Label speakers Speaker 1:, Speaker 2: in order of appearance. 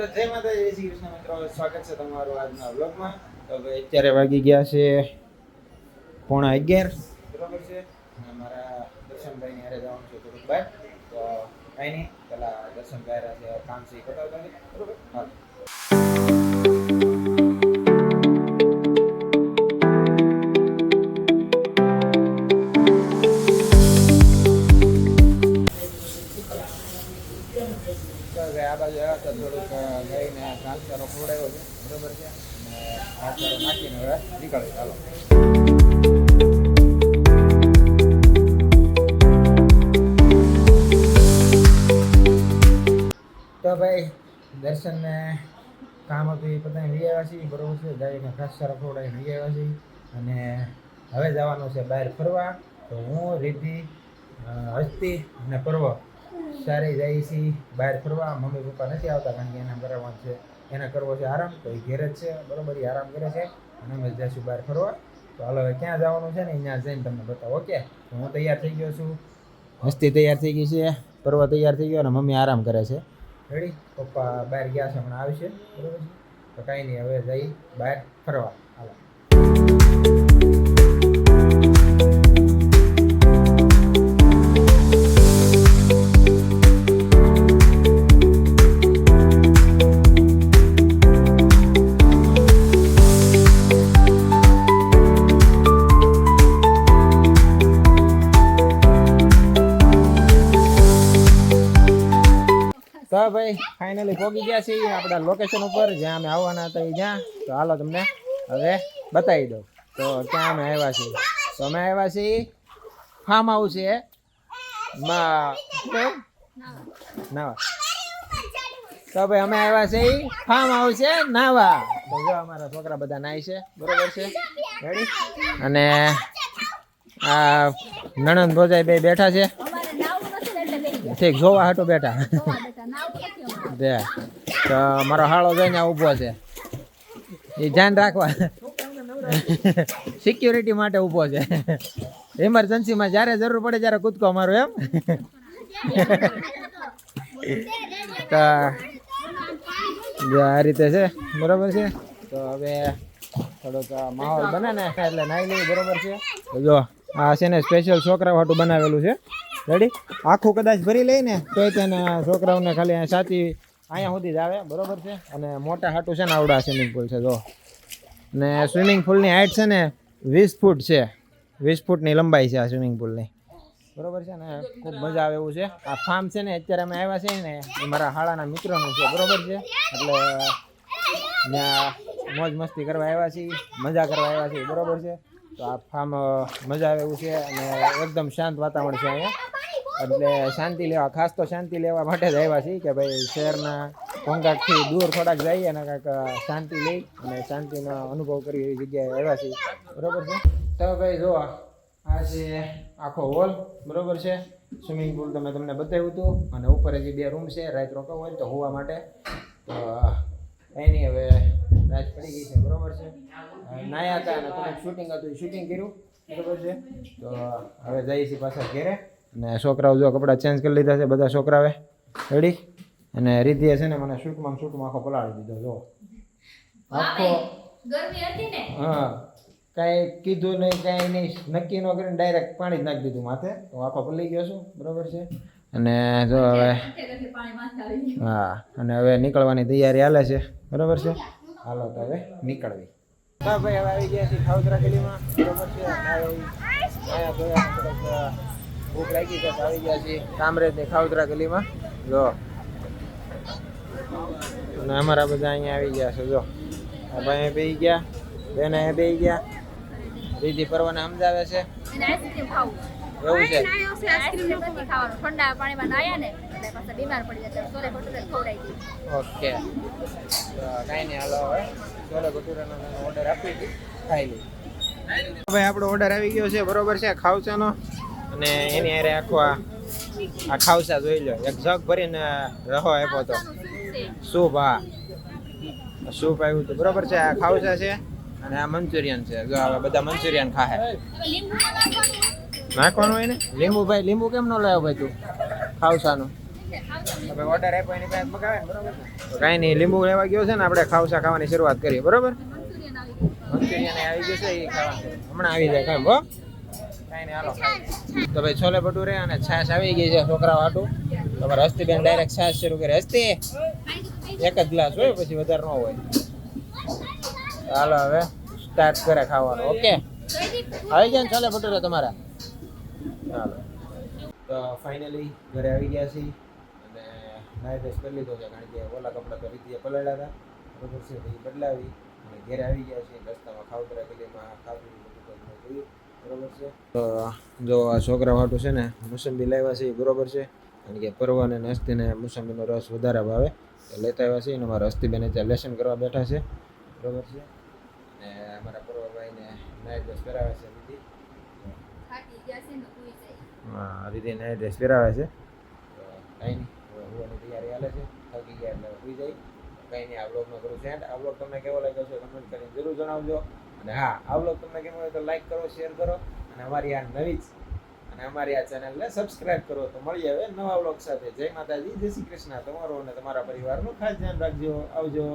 Speaker 1: તો જય માતાજી શ્રી કૃષ્ણ મિત્રો. સ્વાગત છે તમારું આજના વ્લોગમાં. તો હવે અત્યારે વાગી ગયા છે પોણા અગિયાર. બરોબર છે? અને મારા દર્શનભાઈની હારે જવાનું છે થોડુંક તો કાંઈ નહીં, પેલા દર્શનભાઈ કામ છે એ પતાવતા બરોબર? હા થોડુંક ગાઈને ઘાસચારો ખવડાવ્યો છે. બરોબર છે? અને ઘાસચારો નાખીને હવે ચાલો તો ભાઈ, દર્શનને કામ હતું એ બધાને લઈ આવ્યા છીએ. બરોબર છે? ગાયને ઘાસચારો ખવડાવીને લઈ આવ્યા છીએ. અને હવે જવાનું છે બહાર ફરવા. તો હું રીતિ હસ્તી અને પર્વ સારી જાય છે. બહાર ફરવા મમ્મી પપ્પા નથી આવતા કારણ કે એના કરવાનું છે. એને કરવો છે આરામ, તો એ ઘેર જ છે. બરોબર, એ આરામ કરે છે. અને અમે જઈશું બહાર ફરવા. તો હાલો હવે ક્યાં જવાનું છે ને ત્યાં જઈને તમને બતાવો. ઓકે? હું તૈયાર થઈ ગયો છું. મસ્તી તૈયાર થઈ ગઈ છે. પર્વ તૈયાર થઈ ગયો અને મમ્મી આરામ કરે છે. રેડી પપ્પા બહાર ગયા છે, હમણાં આવશે. બરોબર છે? તો કાંઈ નહીં, હવે જઈ બહાર ફરવા. હાલો. તો ભાઈ ફાઇનલી પહોંચી ગયા છીએ આપણા લોકેશન ઉપર. જ્યાં અમે આવવાના હતા એ જ્યાં. તો હાલો તમને હવે બતાવી દઉં. તો ક્યાં અમે આવ્યા છીએ? તો અમે આવ્યા છીએ ફાર્મ હાઉસ છે નાવા. તો ભાઈ, અમે આવ્યા છીએ ફાર્મ હાઉસ છે નાવા. તો જો અમારા છોકરા બધા નાય છે. બરોબર છે? રેડી અને આ નણંદ ભોજાઈ બે બેઠા છે. ઠીક જોવા હાટો બેઠા. બે. તો મારો હાળો જઈને ઊભો છે. એ ધ્યાન રાખવા. સિક્યુરિટી માટે ઊભો છે. ઇમરજન્સીમાં જ્યારે જરૂર પડે ત્યારે કૂદકો મારું એમ. તો આ રીતે છે, બરોબર છે? તો હવે થોડોક માહોલ બને ને, એટલે નાઈ લઈએ બરોબર છે. જો. આ છે ને સ્પેશિયલ છોકરા હાટું બનાવેલું છે. રેડી આખું કદાચ ભરી લઈને તોય તેને છોકરાઓને ખાલી સાચી અહીંયા સુધી જ આવે. બરોબર છે? અને મોટા હાટું છે ને આવડા સ્વિમિંગ પુલ છે, જો. ને સ્વિમિંગ પુલની હાઇટ છે ને વીસ ફૂટ છે. વીસ ફૂટની લંબાઈ છે આ સ્વિમિંગ પુલની બરોબર છે ને? ખૂબ મજા આવે એવું છે. આ ફાર્મ છે ને, અત્યારે અમે આવ્યા છીએ ને, એ મારા હાળાના મિત્રોનું છે. બરોબર છે? એટલે મોજ મસ્તી કરવા આવ્યા છીએ, મજા કરવા આવ્યા છીએ. બરોબર છે? તો આ ફાર્મ મજા આવે એવું છે અને એકદમ શાંત વાતાવરણ છે અહીંયા. એટલે શાંતિ લેવા, ખાસ તો શાંતિ લેવા માટે જ આવ્યા છીએ કે ભાઈ શહેરના ઘોંઘાટથી દૂર થોડાક જઈએ અને કાંઈક શાંતિ લઈ અને શાંતિનો અનુભવ કરી એવી જગ્યાએ આવ્યા છીએ. બરોબર છે? તો ભાઈ જો, આ છે આખો હોલ બરોબર છે? સ્વિમિંગ પુલ તમે તમને બતાવ્યું હતું અને ઉપર હજી બે રૂમ છે રાત રોકાવું હોય તો હોવા માટે. તો કંઈ નહીં હવે રાત પડી ગઈ છે બરોબર છે? નાયા હતા અને થોડુંક શૂટિંગ હતું શૂટિંગ કર્યું? બરોબર છે? તો હવે જઈએ છીએ પાછા ઘેરે. અને છોકરાઓ જો કપડાં ચેન્જ કરી લીધા છે બધા છોકરાઓએ રેડી અને રીધિએ છે ને મને શૂટમાં શૂટમાં આખો પલાળી દીધો જો. આખો
Speaker 2: ગરમી હતી ને?
Speaker 1: હા. કાંઈ કીધું નહીં કાંઈ નહીં નક્કી ન કરીને ડાયરેક્ટ પાણી જ નાખી દીધું માથે. તો હું આખો પલળી ગયો છું બરોબર છે? અને જો હવે. હા, અને હવે નીકળવાની તૈયારી હાલે છે. બરોબર છે? હાલો તો હવે નીકળવી. હવે આવી ગયા છીએ ખાવતરા ગલીમાં. બરાબર છે? ભૂખ લાગી આવી ગયા છીએ કામરેજની ખાવતરા ગલીમાં. જો. અને અમારા બધા અહીંયા આવી ગયા છે, જો. આ ભાઈ બે ગયા, બેન અહીંયા બેસી ગયા. દીદી પરવાને સમજાવે છે. એવું છે.
Speaker 2: આઈસ્ક્રીમ નથી ખાવાનું. ઠંડા પાણીમાં નાયા ને એટલે પાછા બીમાર પડી જાય છોલે ભટુરે ખવડાવી દીધી
Speaker 1: ઓકે. તો કાંઈ નહીં હાલો હવે. છોલે ભટુરાનો ઓર્ડર આપી હતી. ખાઈ લઈ ભાઈ આપણો ઓર્ડર આવી ગયો છે. બરોબર છે ખાવસાનો. અને એની હારે આખો આ ખાવસા જોઈ લો. એક જગ ભરીને રહો આપ્યો હતો સૂપ હા. સૂપ આવ્યું હતું બરોબર છે આ ખાવસા છે. અને આ મંચુરિયન છે. જો હવે બધા મંચુરિયન ખાહે.
Speaker 2: લીંબુ નાખવાનું
Speaker 1: હોય ને? લીંબુ ભાઈ લીંબુ કેમ ન લાવ્યો ભાઈ તું? ખાવસાનું. ઓર્ડર આપ્યો એની પાસે મગાવે બરોબર કાંઈ નહીં લીંબુ લેવા ગયો છે ને આપણે ખાવસા ખાવાની શરૂઆત કરીએ બરોબર?
Speaker 2: મંચુરિયન આવી
Speaker 1: જશે એ ખાવાનું. હમણાં આવી જાય કાંઈ હો? કાંઈ નહીં હાલો. તો ભાઈ છોલે ભટુરે અને છાશ આવી ગઈ છે છોકરાઓ હાટું. તમારે હસ્તીબેન ડાયરેક્ટ છાશ શરૂ કરે. હસ્તી એક જ ગ્લાસ હોય પછી વધારે ન હોય. ચાલો હવે સ્ટાર્ટ કરે ખાવાનું ઓકે? આવી જાય ને છોલે ભટુરે તમારા. ચાલો. તો ફાઇનલી ઘરે આવી ગયા છીએ અને નાઈ ડ્રેસ કરી લીધો છે, કારણ કે ઓલા કપડાં તો રીતે પલળ્યા હતા. બરોબર છે એ બદલાવી અને ઘરે આવી ગયા છીએ, રસ્તામાં ખાવતરા ગલીમાં ખાધું બધું જોયું. બરોબર છે? તો જો આ છોકરા વાટું છે ને, મોસંબી લાવ્યા છે બરોબર છે, કારણ કે પરવાને ને હસ્તીને મોસંબીનો રસ વધારે ભાવે. લેતા આવ્યા છે અને હસ્તી બેને ત્યાં લેસન કરવા બેઠા છે. બરોબર છે? અને અમારા પરવાભાઈને નાઈ ડ્રેસ પહેરાવે છે, દીદી
Speaker 2: થાકી ગયા છે ને સુઈ જાય
Speaker 1: હા રીતે ડ્રેસ પહેરાવે છે. તો નહીં હોવાની તૈયારી હાલે છે. થકી ગયા એટલે સુઈ જાય. કાંઈ નહીં આ બ્લોગનો કરું સેન્ડ આ બ્લોગ તમને કેવો લાગ્યો છે કમેન્ટ કરીને જરૂર જણાવજો. અને હા આ બ્લોગ તમને કેવો હોય તો લાઈક કરો શેર કરો. અને અમારી આ નવી જ અને અમારી આ ચેનલને સબસ્ક્રાઇબ કરો. તો મળીએ હવે નવા બ્લોગ સાથે. જય માતાજી જય શ્રી કૃષ્ણ. તમારો અને તમારા પરિવારનું ખાસ ધ્યાન રાખજો. આવજો.